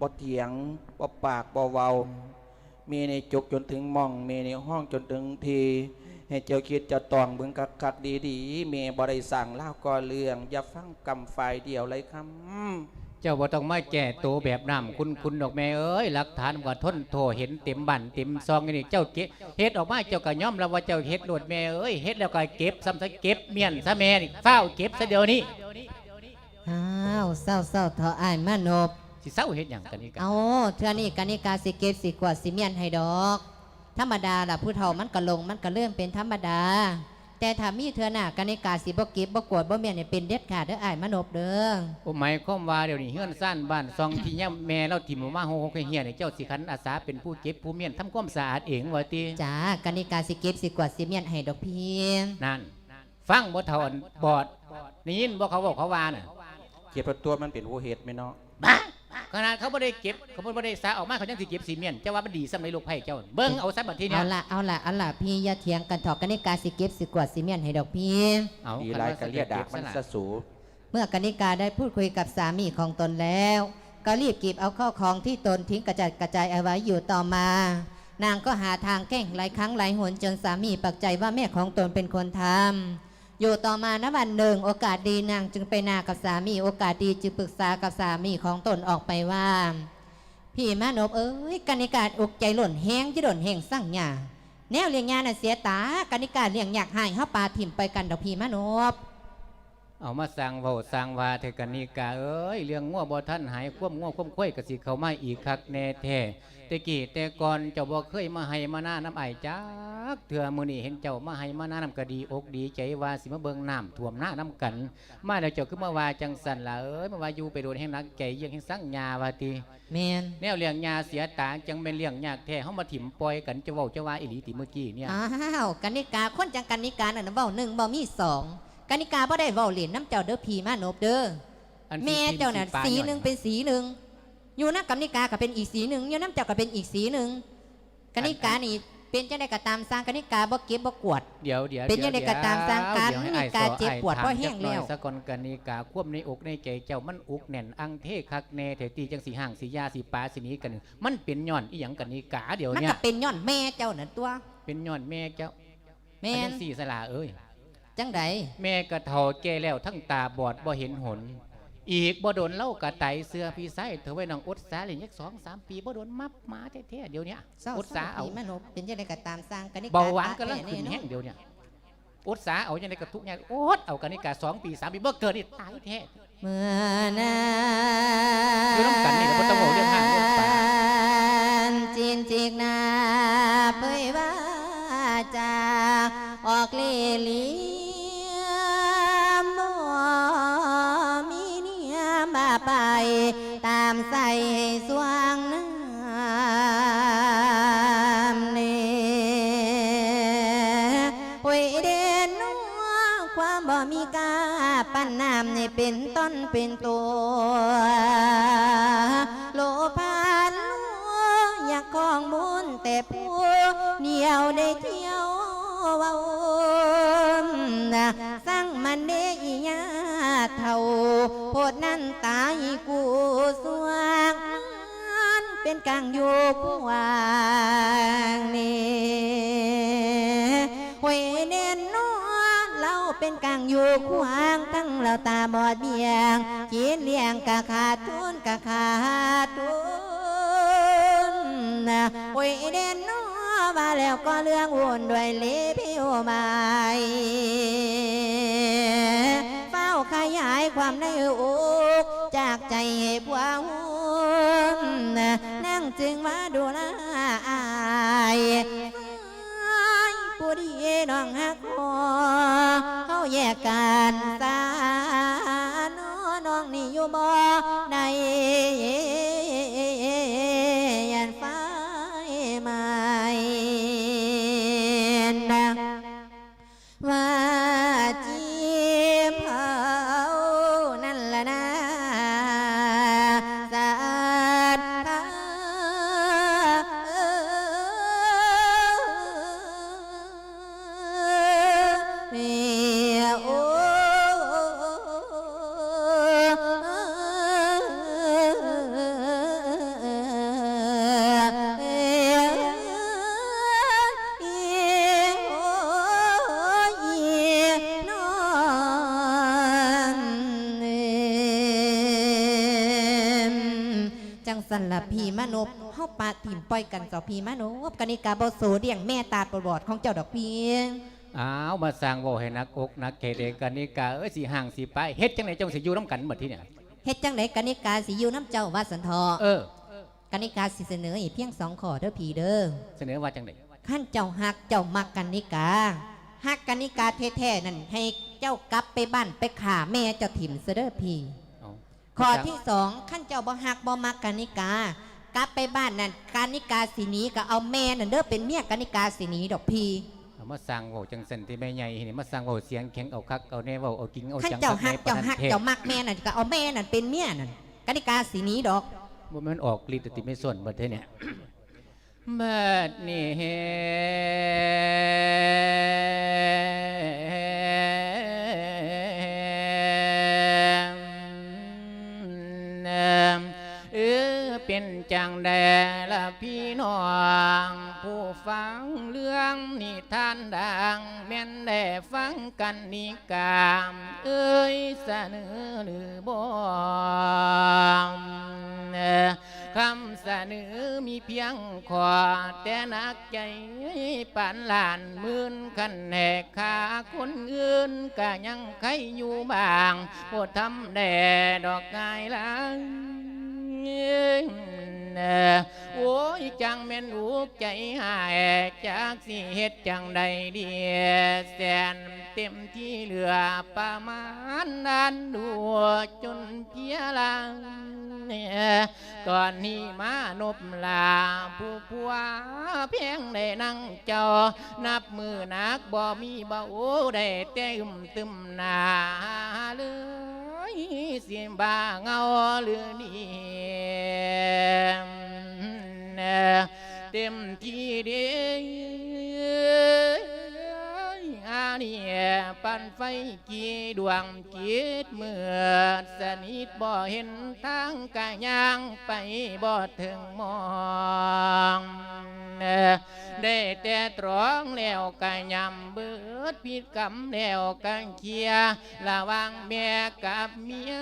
บ่เถียงบ่ปากบ่เว้ามีในจุกจนถึงหมองมีในห้องจนถึงที ให้เจ้าคิดเจะตองเบิ่งกักกักดีดีๆเมบ่ได้สั่งเล่าวก่อเรื่อง อย่าฟังกำฝ่ายเดียวเลยครับเจ้าบ่ต้องมาแก่โตแบบน้ำคุณคุณดอกแม่เอ้ยหลักฐานว่าทนโทเห็นเต็มบันเต็มซองนี่เจ้าเก็บเฮ็ดออกมาเจ้าก็ยอมรับว่าเจ้าเฮ็ดโลดแม่เอ้ยเฮ็ดแล้วก็เก็บซ้ำซะเก็บเมียนซะแม่นี่เฝ้าวเก็บซะเดี๋ยวนี้อ้าวเศร้าเศร้าเถอะอ้ายมานบ สิเศร้าเฮ็ดหยังกันนี่กันเอาเทื่อนี้กานิกาสิเก็บสิกวาดสิเมียนให้ดอก ธรรมดาล่ะผู้เฒ่ามันก็ลงมันก็เลื่อนเป็นธรรมดา แต่ถ้ามีเทื่อหน้ากานิกาสิบ่เก็บบ่กวดบ่เมียนเนี่ยเป็นเด็ดขาดเด้ออ้ายมานบเด้อโอ้หมายความว่าเดี๋ยวนี้เฮือนซ่านบ้านซองที่ย่ำแม่เราถิ่มออกมาโฮกเฮียนี่เจ้าสิคันอาสาเป็นผู้เก็บผู้เมียนทำความสะอาดเองว่าติจ้ากานิกาสิเก็บสิกวาดสิเมียนให้ดอกพี่ นั่น ฟังบ่เท่าอันบอดได้ยินบ่เขาบอกเขาว่าน่ะ เก็บตัวมันเป็นหัวเหตุไหมเนาะบ้า ขนาดเขาบ่ได้เก็บเขาบ่ได้สาออกมาเขายังสิเก็บซีเมนต์เจ้าว่ามันดีสำหรับลูกไผ่เจ้าเบิ่งเอาซะบัดทีเนี้เอายละเอาละเอาละพี่อย่าเถียงกันเถอะกานิกาสิเก็บสิกวาดสิเมียนให้ดอกพี่เอาดีหลายกะเลียดากมันสะสูเมื่อกนิกาได้พูดคุยกับสามีของตนแล้ว ก็รีบเก็บเอาข้าวของที่ตนทิ้งกระจัดกระจายเอาไว้อยู่ต่อมา นางก็หาทางแกล้งหลายครั้งหลายหนจนสามีปักใจว่าแม่ของตนเป็นคนทำ อยู่ต่อมาณวันหนึ่งโอกาสดีนางจึงไปนากับสามีโอกาสดีจึงปรึกษากับสามีของตนออกไปว่า พี่มานพเอ้ยกนิกาอกใจหล่นแห้งที่หล่นแห้งสั่งหยาแนวเลี้ยงงานน่ะเสียตากนิกาเลี้ยงอยากหายเฮาปลาถิ่มไปกันดอกพี่มานพเอามาสั่งเว้าสั่งว่าเทกันิกาเอ้ยเรื่องงัวบ่ทันหายควมงัวควมข้อยก็สิเข้ามาอีกคักแน่แท้ แต่กี้แต่ก่อนเจ้าบ่เคยมาให้มาหน้าน้ำไอายจักเถื่อมื้อนี้เห็นเจ้ามาให้มาหน้าน้ำก็ดีอกดีใจว่าสิมาเบิ่งน้ำท่วมหน้าน้ำกัน มาแล้วเจ้าคือมาว่าจังสั่นล่ะเอ้ยมาว่าอยู่ไปโดนแห่งนักใจเยี่ยงแห่งสั่งยาว่าติแมนแนวเลี้ยงยาเสียตางจังเป็นเลี้ยงยากแท้เฮามาถิ่มปล่อยกันจะเว้าจะว่าอีหลีติเมื่อกี้เนี่ยอ้าวกนิกาคนจังกนิกาน่ะนะเว้าหนึ่งบ่มีสองกนิกาบ่ได้เว้าเหรียญน้ำเจ้าเด้อพีมานบเด้ออันแม่เจ้าน่ะปลสีย่อยหนึ่งเป็นสีหนึ่ง อยู่นักกนิกาก็เป็นอีกสีหนึ่งอยู่น้ำเจ้าก็เป็นอีกสีหนึ่งกนิกานี่เป็นจังไดก็ตามสร้างกนิกาบ่เก็บบ่กวดเดี๋ยวเดี๋ยวเป็นยังไงก็ตามสร้างการเดี๋ยวให้นี่อ้ยการสอเจ็บปวดอ้ยเพราะแห้งถมจักหน่อยแล้วสะกอนกนิกาควบในอกในใจเจ้ามันอุกแน่นอังเทคักแน่เถตีจังสีห่างสียาสีปลาสีนี้กัน มันเป็นย้อนอีหยังกนิกาเดี๋ยวมันเนี่ยก็เป็นย้อนแม่เจ้าน่ะตัว เป็นย้อนแม่เจ้าแม่อันนสี่สลาเอ้ยจังไดแม่กระเทอแก่แล้วทั้งตาบอดบ่เห็นหน อีกบ่โดนเล่ากระไตเสื้อพี่ไส้เธอไว้น้องอดสาเหรียญยักสองสามปีบ่โดนมับหมาแท้ๆเดี๋ยวเนี้ยเศร้าอดสาเอาพีมานพเป็นจังไดก็ตามสร้างกนิกาเบาหวานก็ลังตขึ้นแท้แห้งเดียวเนี่ยอดสาเอาอย่างไรกับทุกอย่างอดเอากันนี่กาสองปีสามปีบ่เกิดนี่ตายแท้เมื่อนาอยู่น้ำกันนี่แหละบ่ต้องเว้าเรื่องห้างเรื่องปลาจีนจิกนาเผยว่าจะออกเล่เหลี่ ใส่ให้สว่างน้ำเนหวยเด่นนัวความบ่มีกาปั้นน้ำนี่เป็นต้นเป็นตัวโลพานลัวอยากของบุญแต่ผู้เหนียวได้เที่ยวเว้านะสั่งมันเดียาเท่า นั้นตายกูสวงมันเป็นกลางอยู่ผู้วางนี่หวยเด่นนัวเราเป็นกลางอยู่ขวางทั้งเราตาบอดเบียงกินเลี้ยงกะขาดทุนกะขาดทุนนะหวยเด่นนัวมาแล้วก็เรื่องวุ่นด้วยเละผิวไม้ หายความในอกจากใจให้ผัวหุ่นนั่งจึงมาดูแลอายผู้ดีน้องหักคอเขาแยกกันตาน้อน้องนี่อยู่บ่ใน ละพี่มนุษย์เฮาปาถิ่มปล่อยกันเจ้าพี่มนุษย์กนิกาบ่โสเดียงแม่ตาดบอดของเจ้าดอกพี่อ้าวมาสร้างเว้าให้นักอกนักเขตเอกกันนิกาเอ้ยสิห่างสิไปเฮ็ดจังไดจังสิอยู่นํกันหมดที่เนี่ยเฮ็ดจังไดกนิกาสิอยู่น้ำเจ้าว่าสันทอเออกนิกาสิเสนออีกเพียงสองข้อเด้อพี่เด้อเสนอว่าจังไดขั้นเจ้าหักเจ้ามักกันนิกาหักกันนิกาแท้ๆนั่นให้เจ้ากลับไปบ้านไปข่าแม่เจ้าถิ่มเสเด้อพี่เอา ข้อที่สองขั้นเจ้าบ่หักบ่มักกันนิกา กลับไปบ้านนั่นการนิกาสีนี้ก็เอาแม่นั่นเด้อเป็นเมียกันนิกาสีนี้ดอกพี่เอามาสร้างเว้าจังซั่นที่แม่ใหญ่นี่มาสร้างเว้าเสียงแข็งเอาคักเอาแน่เว้าเอาจริงเอาขั้นจังเจ้าคัหักในปเจ้าระหักเทศเจ้ามักแม่นั่นก็เอาแม่นั่นเป็นเมียนั่นกันนิกาสีนี้ดอกบ่แม่นออกฤทธิ์ติไม่ส่วนบัดเทเนี่ยบัดนี้ เป็นจังแดละพี่น้อง ผู้ฟังเรื่องนิทานดังแม่นได้ฟังกันนิกาม เอ้ยเสนอหรือบ่คำเสนอมีเพียงขอแต่นักใจปานลานมื่นคันแหกขาคนอื่นก็ยังใครอยู่บางโปรดทำแด่ดอกไงลัง โอ้ยจังแม่นอุกใจหายจากสิเฮ็ดจังใดเดียแสน เต็มที่เหลือประมาณนั้นดัวจนเพียลังก่อนนี้มานบลาผู้ผัวเพียงได้นั่งเจ้านับมือนักบ่มีเบาได้แต่อึมตึมนาเลยเสียงบาเงาหรือนี่เต็มที่เดีอาเนี่ยปันไฟกี่ดวงจิตเมื่อสนิทบ่เห็นทางกะย่างไปบ่ถึงมองได้แต่ตรองแล้วก็ยำเบิดผิดกรรมแล้วก็เคลียร์ระว่างแม่กับเมีย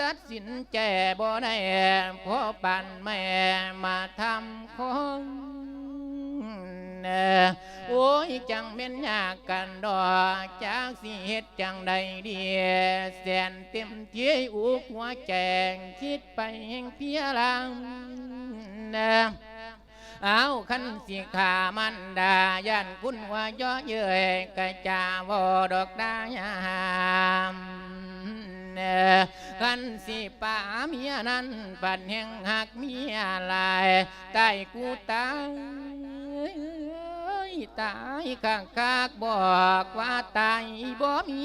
ตัดสินใจบ่ได้พราะปันแม่มาทำของ โอ้ยจังเป็นยากกันดอกจากสิเฮ็ดจังใดเดียแสนเต็มที่อุกหัวแจงคิดไปแห่งเพียลังเอาขันสิขามันดายันคุณว่าย่อเย้ยกะจาวดอกดายามขันสิป่าเมียนั้นปันแห่งหักเมียลายใต้กูตาย ตายข้างคากบอกว่าตายบ่มี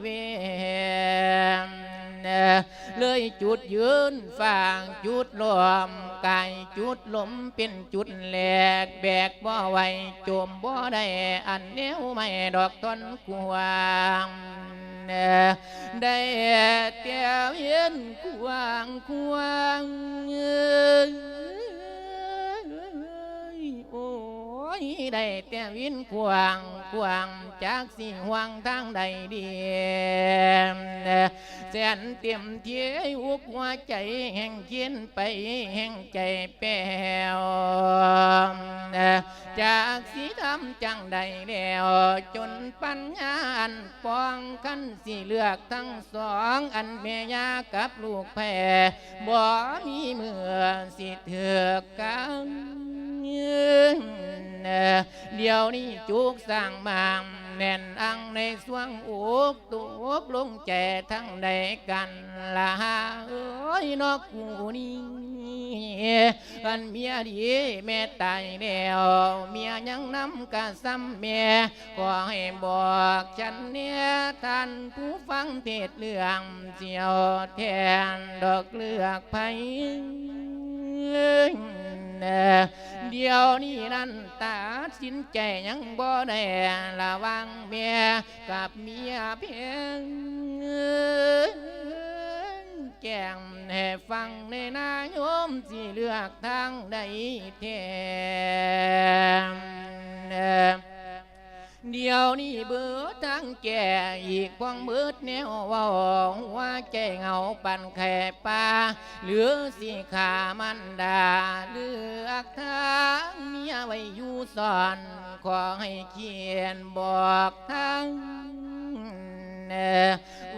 เวรเลยจุดยืนฟางจุดลมไก่จุดลมเป็นจุดแหลกแบกบ่ไหวจมบ่ได้อันแนวไม่ดอกต้นกวางได้เตียวเย็นกวางกวาง ได้แต่วินกวางกวางจากสิห่วงทางใดเดียแสนเตรียมเทียวอุกหัวใจแห่งเขียนไปแห่งใจแป้วจากสีทำจังใดแล้วจนปัญญาอันปองคันสิเลือกทั้งสองอันแม่ยากับลูกแพ่บ่มีเมื่อสิเถือกัน กันเดี๋ยวนี้จุกสร้างบางแน่นอังในสวงอุกตุกลงแจทั้งใดกันละเอ้ยนอกกูนี่อันเมียดีแม่ตายแล้วเมียยังนำกะซ้ำแม่ขอให้บอกฉันเนี่ยท่านผู้ฟังเทศเรื่องเจียวแทนดอกเลือกไผ เดี๋ยวนี้นั่นตาสินใจยังบ่ได้ระวังเมียกับเมียเพียงแก้งให้ฟังในนายมสิเลือกทางใดแทน เดี๋ยวนี้เบื่อทั้งแก่อีกพวงเบิดแนวว่าว่าใจเหงาปันแค่ปลาเหลือสิขามันดาเลือกทางเมียไว้อยู่สอน ขอให้เขียนบอกทาง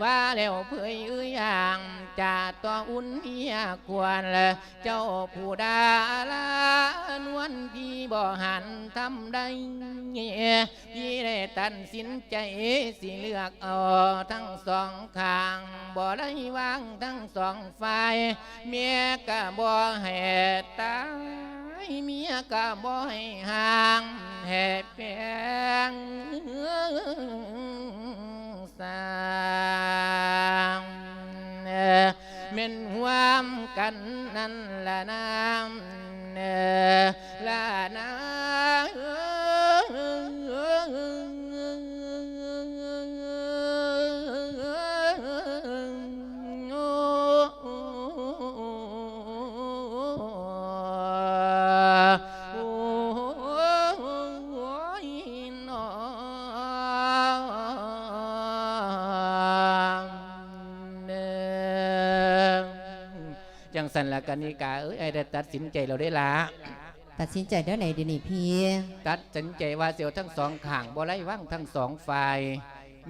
ว่าแล้วเผยเอ้ยอย่างจะตัวอุ่นเมียควรละเจ้าผู้ดาลานวลพี่บ่หันทำได้พี่ได้ตัดสินใจสิเลือกเอาทั้งสองข้างบ่ได้วางทั้งสองฝ่ายเมียก็บ่ให้ตายเมียก็บ่ให้ห่างให้เพียงางเอ่อเม่นหวามกันนั้นละน้ำละน้จัง สันละกันนิกาเอ้ยไอ้ได้ตัดสินใจเราได้ละตัดสินใจเดี๋ยวไหนเดี๋ยวนี้พี่ตัดสินใจว่าเสียวทั้งสองข้างบ่ไล่ว่างทั้งสองฝ่าย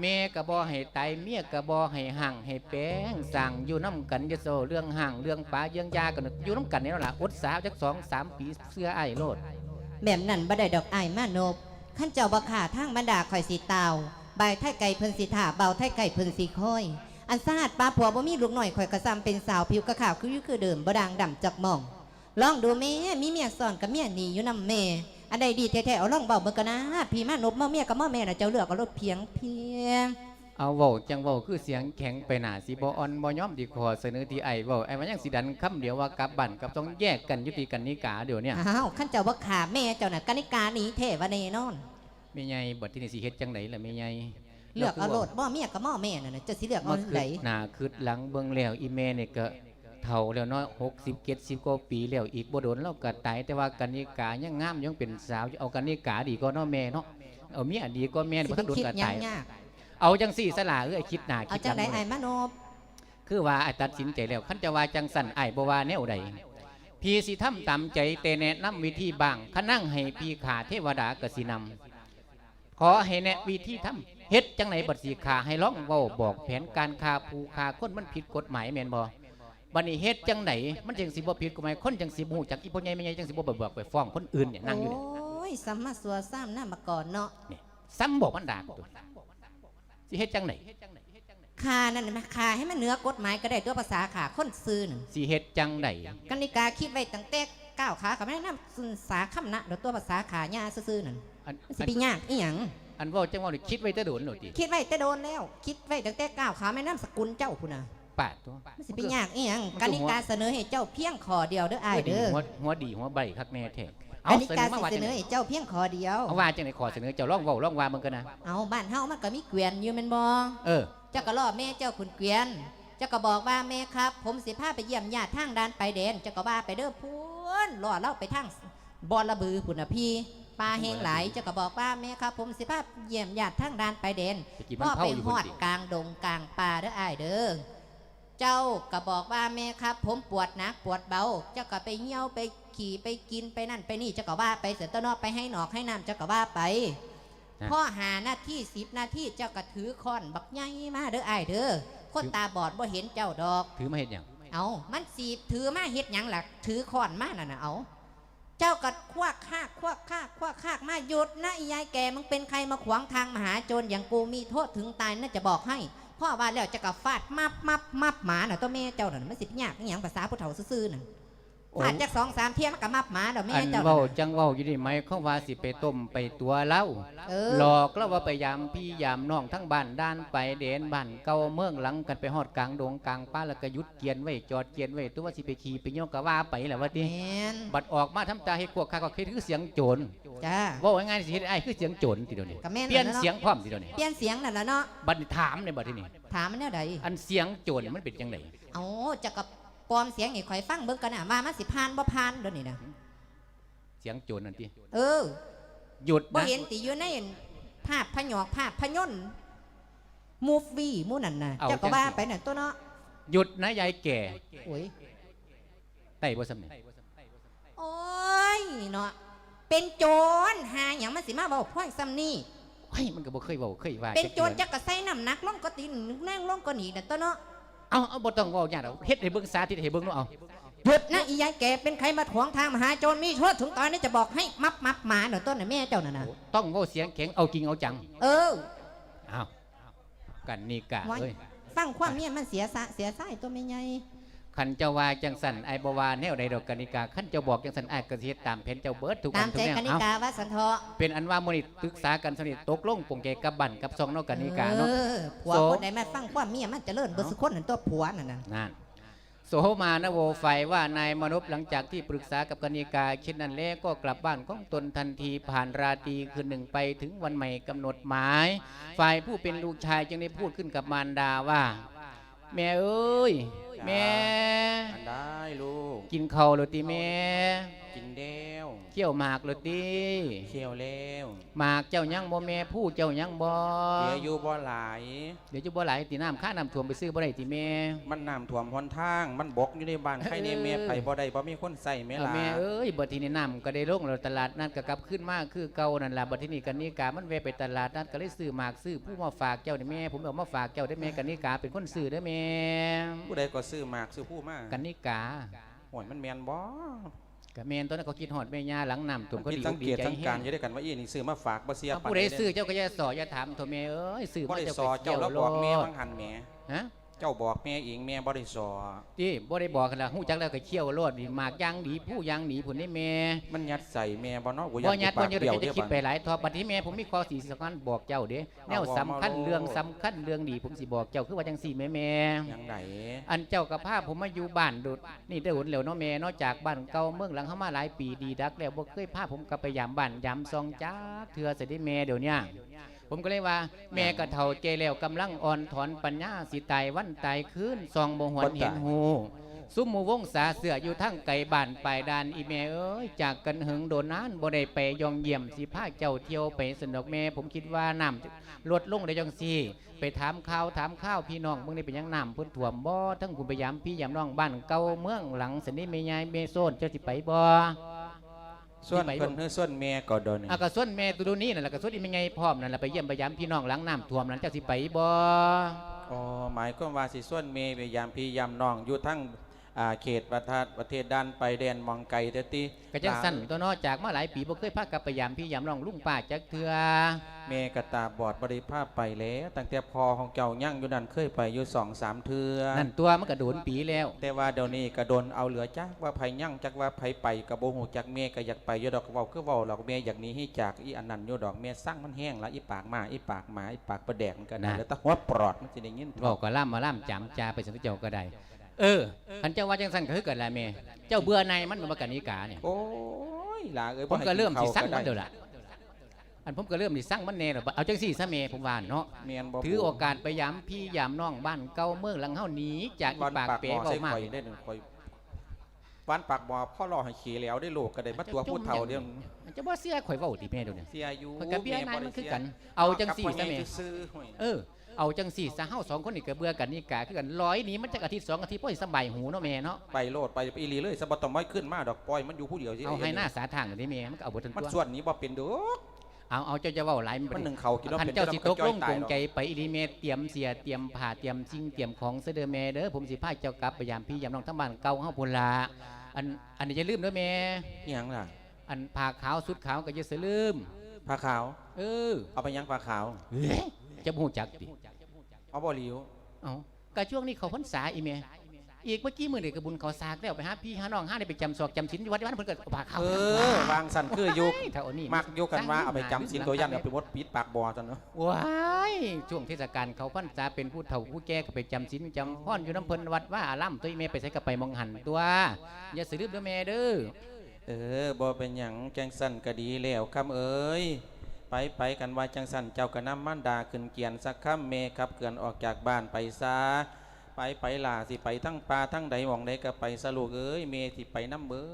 เมียกะบ่ให้ตายเมียกะบ่ให้ห่างให้แป้งสั่งอยู่น้ำกันจะโซเรื่องห่างเรื่องป้าเรื่องยากันอยู่น้ำกันนี่แล้วล่ะอดสาวจักสองสามปีเสื้อไอ้ายโลดแบบนั้นบ่ได้ดอกอายมานบขั้นเจ้าบ่ขาทางบรรดาข่อยสีเตาบายไทยไก่เพิ่นสีถาเบาไทยไก่เพิ่นสีค่อย อันสาดปลาผัวบ่มีลูกหน่อยข่อยกระซำเป็นสาวผิวกระขาวคืออยู่คือเดิมบ่ด่างดำจักหมอง ลองดูแม่มีเมียสอนกับเมียหนีอยู่นำแม่อันใดดีแท้ๆเอาลองเบาเบิ่งกันนะพี่มานบมาเมียกับมาแม่น่ะเจ้าเลือกเอารถเพียงเพียงเอาเว้าจังเว้าคือเสียงแข็งไปหนาสิบ่อ่อนบ่ยอมดีขอเสนอที่ไอ้เว้าไอ้มันยังสิดันคำเดียวว่ากลับบ้านกับต้องแยกกันยุติกันนิกาเดี๋ยวเนี่ยอ้าวขั้นเจ้าบ่ขาแม่เจ้าน่ะกนิกาหนีเทวะแน่นอนแม่ใหญ่บัดที่นี่สิเฮ็ดจังไดล่ะแม่ใหญ่ เลือกเอาโลดบ่เมียกับม่อแม่น่ะนะจะสิเลือกเอามาคืไหนดหน้าคืดหลังเบิ่งแล้วอีแม่นี่ก็เฒ่าแล้วเนาะ60 70กว่าปีแล้วอีกบ่โดนเราก็ตายแต่ว่ากันนิกายังงามยังเป็นสาวเอากันนิกาดีกว่าเนาะแม่เนาะเอาเมียดีกว่าแม่สิบ่เป็ทันนโดนคิดก็ยาตายยากเอาจังสี่สละเอ้ยคิดหน้าเอาคิดหจัลังงไดบ่ไอ้ได้มานบคือว่าไอ้ตัดสินใจแล้วคันจะว่าจังสั่นไอ้บ่ว่าแนวใดพี่สิทำตามใจแต่แนะนำวิธีบ้างขนั่งให้พี่ขาเทวดากสินำขอให้แนะวิธีทำ เฮ็ดจังไหนบัดสีขาให้ร้องเว้าบอกแผนการคาผู้คาคนมันผิดกฎหมายแม่นบ่บัดนี้เฮ็ดจังไหนมันจังสิบ่ผิดกฎหมายคนจังสิบ่ฮู้จักอีพ่อใหญ่แม่ใหญ่จังสิบ่ไปบอกไปฟ้องคนอื่นเนี่ยนั่งอยู่เนี่ยโอ้ยสัมมาสัวซ้ำหน้ามาก่อนเนาะซ้ำบอกมันด่ากูตัวสิเฮ็ดจังไหนคานั่นนะคาให้มันเหนื้อกฎหมายก็ได้ตัวภาษาขาคนซื่อน่ะสิเฮ็ดจังไหนกนิกาคิดไว้ตั้งแต่ก้าวขากับแม่น้ำสุนสาคำนะเดี๋ยวตัวภาษาขาญาซื่อๆนั่นอันมันสิอันไปยากอีหยัง อันเว่าจังว่านี่คิดไว้แต่โดนโหนดติคิดไว้แต่โดนแล้ว คิดไว้ตั้งแต่ก้าวขาแม่น้ำสกุลเจ้าคุณน่ะปาดตัวมันสิไปยากอีหยังมันกก็นิกาเสนอให้เจ้าเพียงขอเดียวเด้ออ้ายหัวดีเด้อหัวหัวดีหัวใบคักแน่แท้กเอานิเสนกาอมาสิว่าเสจังนไหอนให้เจ้าเพียงขอเดียวเอาว่าจังไหนขอเสนอเจ้าร้องเว้าร้องว่ามันกันนะเอาบ้านเฮามันก็มีเกวียนอยู่แม่นบ่เออเจ้าก็ล่อแม่เจ้าขุนเกวียนเจ้าก็บอกว่าแม่ครับ ผมสิพาไปเยี่ยมญาติทางด้านไปเดนเจ้าก็ว่าไปเด้อพูนล่อเราไปทางบอระบือพุ่นน่ะพี่ ปลาแห้งหลายเจ้าก็บอกว่าแม่ครับผมสิพาไปเยี่ยมญาติทางด้านไปเดนไปกินมัพ่นอเผาไปอยู่หพุ่อนดติกลางดงกลางป่าเด้ออ้ายเด้อเจ้าก็บอกว่าแม่ครับ ผมปวดหนักปวดเบา เจ้าก็ไปเหี่ยวไปขี่ไปกินไปนั่นไปนี่เจ้าก็ว่าไปเสร็จต้นนอกไปให้หนอกให้น้ำเจ้าก็ว่าไปพ่อหาหน้าที่สิบนาทีเจ้าก็ถือค้อนบักใหญ่มาเด้ออ้ายเด้อคนตาบอดบ่เห็นเจ้าดอก ถือมาเฮ็ดหยังเอามันสีบถือมาเฮ็ดหยังล่ะถือค้อนมาน่ะนะเอา เจ้าก็ควักคากควักคากควักคากมาหยุดนะอียายแกมึงเป็นใครมาขวางทางมหาโจรอย่างกูมีโทษถึงตายน่าจะบอกให้พ่อว่าแล้วจะก็ฟาดมับมับมับหมาน่ะตัวแม่เจ้าน่ะมันสิบยากอหย่างภาษาผู้เฒ่าซื่อๆน่ะ อ้ฟาดจักสองสามเที่ยมันก็มับหมาเด้อแม่อันเจ้าน่ะเว้าจังเว้าอยู่นี่ไหมเขาว่าสิไปต้มไปตัวเล่าเอหลออกแล้วว่าไปยามพี่ยามน้องทั้งบ้านด้านไปเดนบ้านเก่าเมืองหลังกันไปฮอดกลางดงกลางป่าแล้วก็หยุดเกียนไว้จอดเกียนไว้ตัวว่าสิไปขี่ไปโยกก็ว่าไปแหละว่าติแม่นบัดออกมาทำตาให้กวกข้าก็คือเสียงโจรจ้าว่าไว้ง่ายๆสิเฮ็ดไอ้คือเสียงโจรทีเดียวนี้ก็แม่นเปลี่ยนแล้วเนาะ เสียงพร้อมทีเดียวนี้เปลี่ยนเสียงนั่นล่ะเนาะบัดนี้ถามในบัดที่นี้ถามมันแนวใดอันเสียงโจรมันเป็นจังไดเอาจะกับ ปลอมเสียงให้ข่อยฟังเบิ่งกันน่ะว่ามันสิผ่านบ่ผ่านเดี๋ยวนี้นะเสียงโจรนั่นติเออหยุดบ่นะเห็นติอยู่ในภาพพยอกภาพพยนตร์มูฟวี่มู่นั่นน่ะเอาเจ้าก็จังสิว่าไปน่ะตัวเนาะหยุดนะยายแก่โอ้ยไต่บ่สำเนียงโอ้ยเนาะเป็นโจรหาอย่างมันสิมาบอกพ่อยซ้ำนี่ เฮ้ยมันก็บ่เคยเว้าเคยว่าเป็นโจรจัจักกะใส่น้ำหนักล่องก็ตีนนั่งล่องก็หนีน่ะตัวเนาะ เอาเอาบ่ต้องเว้าหยาดเอาเฮ็ดให้เบิ่งสาธิตให้เบิ่งเนาะเอาหยุดนะอียายแกเป็นใครมาขวางทางมหาโจรมีโทษถึงตอนนี้จะบอกให้มับมับหมาเนาะต้นน่ะแม่เจ้าน่ะนะต้องเว้าเสียงแข็งเอาจริงเอาจังเอออ้าวกันนี่กะไว้เอ้ย ฟังความเมียมันเสียสะเสียสายตัวไม่ใหญ่ คันเจ้าว่าจังสันไอ้บ่ว่าแนวใดดอกกนิกาคันเจ้าบอกจังสันอ้ายก็สิเฮ็ดตามแผนเจ้าเบิดทุกตาอัมนทุใจกแนวกนิเอากาว่าสันเถาะเป็นอันว่ามื้อนี้ปรึกษากันสนิทตกลงปงแกกับบั่นกับซองเนาะกนิกาเนาะ เออผัวโส คนใดมาฟังความเมียมันเจะเลิ่นเบอร์สุคนนั่นตัวผัวนั่นน่ะนั่นโสมานะโวไฟว่านายมนุษย์หลังจากที่ปรึกษากับกนิกาเช่นนั้นแล้วก็กลับบ้านของตนทันทีผ่านราตรีคืนหนึ่งไปถึงวันใหม่กำหนดหมาย ฝ่ายผู้เป็นลูกชายจึงได้พูดขึ้นกับมารดาว่า แม่เอ้ย แม่ อันได้ลูก กินข้าวแล้วติแม่ กินเดียวเกี่ยวหมากเลยติเคี่ยวแล้วหมากเจ้ายังบ่แม่ผู้เจ้ายังบ่เดี๋ยวอยู่บ่หลาย เดี๋ยวจะบ่ไหลายติน้ำค่าน้ำท่วมไปซื้อบ่ได้ติแม่ มันน้ำท่วมหนทาง มันบกอยู่ในบ้านใครเนี่ยแม่ไปบ่ได้บ่มีคนใส่แม่เอาล่ะแม่เอ้ยบัดทีนี้น้ำก็ได้ลงแล้วตลาดนัดก็กลับขึ้นมาคือเก่านั่นล่ะบัดทีนี้กันนิกามันแวะไปตลาดนัดก็เลยซื้อหมากซื้อผู้มาฝากเจ้าได้แม่ ผมเอามาฝากเจ้าได้แม่กันนิกาเป็นคนซื้อได้แม่ผู้ใดก็ซื้อหมากซื้อผู้มากันนิกาโอ้ยมันแม่นบ่ กะแม่นตอนนั้นเขาคิดฮอดแม่ย่าหลังน้ำท่วมมันก็ผิดดีสัอกงดีเกตใจสังแฮการงอยู่ด้วยกันว่าอีนี่ซื้อมาฝากบ่เสียเอาปานผู้ใดเด้ซื้อเจ้าก็อย่าสออย่าถามโทแม่เอ้ยซื้อบ่มาได้เจ้าสอก็เจ้าแล้วเกี่ยวบอกแม่โลบางหันแหม่ฮะ เจ้าบอกแม่เองแม่บ่ได้สอที่บ่ได้บอกกันละหูจักแล้วก็เขี่ยวโลดนี่หมากยางดีผู้ยางหนีผุนได้แม่มันยัดใส่แม่บ่เนาะกูบ่ยัดปาบ่กยัดเปรี้ยวจะเด้อคิดบัดไปหลายทอบัดที่แม่ผมมีข้อสีสำคัญบอกเจ้าเด้แนวเอาบอกสำคัญมาโลดเรื่องสำคัญเรื่องดีผมสิบอกเจ้าคือว่าจังสี่แม่แม่ยังไงอันเจ้ากับภาพผมมาอยู่บ้านโดดนี่ได้หนเหลวเนาะแม่เนอกจากบ้านเก่าเมืองหลังเข้ามาหลายปีดีดักแล้วบ่เคยพาผมกลับไปยามบ้านยามซองจ้าเถื่อเสยได้แม่เดี๋ยวเนี้ย ผมก็เลยว่า แม่กะเฒ่าแก่แล้วกำลังอ่อนถอนปัญญาสิตายวันตายคืนซองบ่หวนเห็นหูซุมหมูวงศาเสืออยู่ทั้งไก่บ้านปลายดานอีแม่เอ้ยจากกันหึงโดนนานบ่ได้ไปยองเยี่ยมสิพาเจ้าเที่ยวไปสนดอกแม่ ผมคิดว่าน้ำลดลงได้จังซีไปถามข่าวถามข้าวพี่น้องเมืองนี้เป็นยังน้ำเพิ่นท่วมบ่ทั้งคุณพยายามพี่ยามน้องบ้านเก่าเมืองหลังสนิทแม่ยายแม่โซนเจ้าสิไปบ่ ส่วนที่ไปเพิ่นคือส่วนแม่ก็โดนอากระส่วนแม่ตัวนี้นั่นแหละกระส่วนอีแม่ยายพร้อมนั่นแหละไปเยี่ยมพยายามพี่น้องหลังน้ำท่วมนั้นเจ้าสิไปบ่อ๋อหมายความว่าสิส่วนแม่พยายามพี่ยามน้องอยู่ทั้ง อ่าเขตประทาประเทศด้านไปแดนมองไกลเด้อติก็จังสั่นตัวเนอจากมาหลายปีบ่เคยพากลับไปยามพี่ยามน้องลุงป้าจักเทื่อแม่กระตาบอดบริภาพไปแล้วตั้งแต่พอของเจ้าย่างอยู่นั่นเคยไปอยู่สองสามเทือนั่นตัวมันก็โดนปีแล้ว แต่ว่าเดี๋ยวนี้ก็โดนเอาเหลือจักว่าไผย่างจักว่าไผไปกับโบหูจักแม่ก็อยากไปอยู่ดอกเว้าคือเว้าหรอกแม่อยากหนี้ให้จากอีอันนั้นอยู่ดอกแม่สร้างมันแห้งละอีปากหมาอีปากหมาอีปากประแดกมันก็ได้นะแล้วแตะหัวปลอดมันสิได้ยินบอกก็ล่ำมาล่ำจำจาไปสังเจ้าก็ได้ เออคันเจ้าว่าจังสั่นก็คือเกิดอะไรแม่เจ้าเบื่อในมันมากันนิกาเนี่ยโอ้ยหลาเอ้ยผมก็เริ่มสิสั่งบ่มันให้เดี๋ยวละอันผมก็เริ่มสิสั่งมันแน่แล้วเอาจังสี่ซะแม่ผมว่าเนาะแม่นบ่ถือโอกาสไปยามพี่ยามน้องบ้านเก่าเมืองหลังเฮาหนีจากอีวันปากปากเป๋บ่อเว้าใส่มากข่อยได้หนึ่งข่อยวันปากบ่อพ่อรอให้ขี่แล้วได้โลกก็ได้มาตัวผู้เฒ่าเดียวมันจะบ่เสียข่อยเว้าติแม่เดี๋ยวนี้เสียอยู่ข่อยกับเบี้ยนายมันคือกันแบ่เอาจังสี่กับซะแม่พ่อใหญ่ซื้อๆห่วยเออ เอาจังสี่ซะเฮาสองคนนี่ก็เบื่อกันนิกาคือกันร้อยหนี้มันจักอาทิตย์สองอาทิตย์พ่อยสำบายหูเนาะแม่เนาะไปโลดไปอีหลีเลยสะบัดต่อไม้ขึ้นมาดอกปล่อยมันอยู่ผู้เดียวสิเอาให้หน้าสาทางกันที่แม่มันก็เอาบ่ทันมันตัวส่วนนี้บ่เป็นเด้อเอาเอาเจ้าจะเว้าหลายมันบ่มันหได้นึ่งเขากินแล้วคันเป็นเจ้าสิตกลงตาตยรงหรอกใจไปอีหลีแม่เตรียมเสียเตรียมผ้าเตรียมสิ่งเตรียมของเสอเดอแม่เด้อผมสิพาเจ้ากลับไปยามพี่ยามน้องทั้งบ้านเก่าเฮาพุ่นละอันอันนี้อย่าลืมเด้อแม่อิหยังล่ะอันผ้าขาวสุดขาวก็อย่าเสือลืมผ้าขาว เออเอาไปยังผ้าขาวเฮ้ย จะบ่ฮู้จักติเอาบ่หลิวเอ้าก็ช่วงนี้เขาพรรษาอีแม่อีกเมื่อกี้มื้อนี้ก็บุญเขาสากแล้วไปหาพี่หาน้องหาได้ไปจำศอกจำศีลอยู่วัดวันเพิ่นก็เอาผ้าขาวเออวางสันคืออยู่เท่านี้มักอยู่กันว่าเอาไปจำศีลตัวยันเอาไปมดปิดปากบ่อจันเนาะว้ายช่วงเทศกาลเขาพรรษาเป็นผู้เฒ่าผู้แก่ก็ไปจำศีลจำพรอยู่น้ำเพิ่นวัดว่าอารามตัวอีแม่ไปใส่ก็ไปมองหันตัวอย่าสืลืมเด้อแม่เด้อเออบ่เป็นหยังจังสันก็ดีแล้วคำเอ้ย ไปไปกันว่าจังสันเจ้ากระน้ำมันดาขึ้นเกียนสักคำเมครับเกินออกจากบ้านไปซาไปไปล่าสิไปทั้งปลาทั้งใดหมองใดก็ไปสลูกเอ้ยเมสิไปน้ำเบ้อ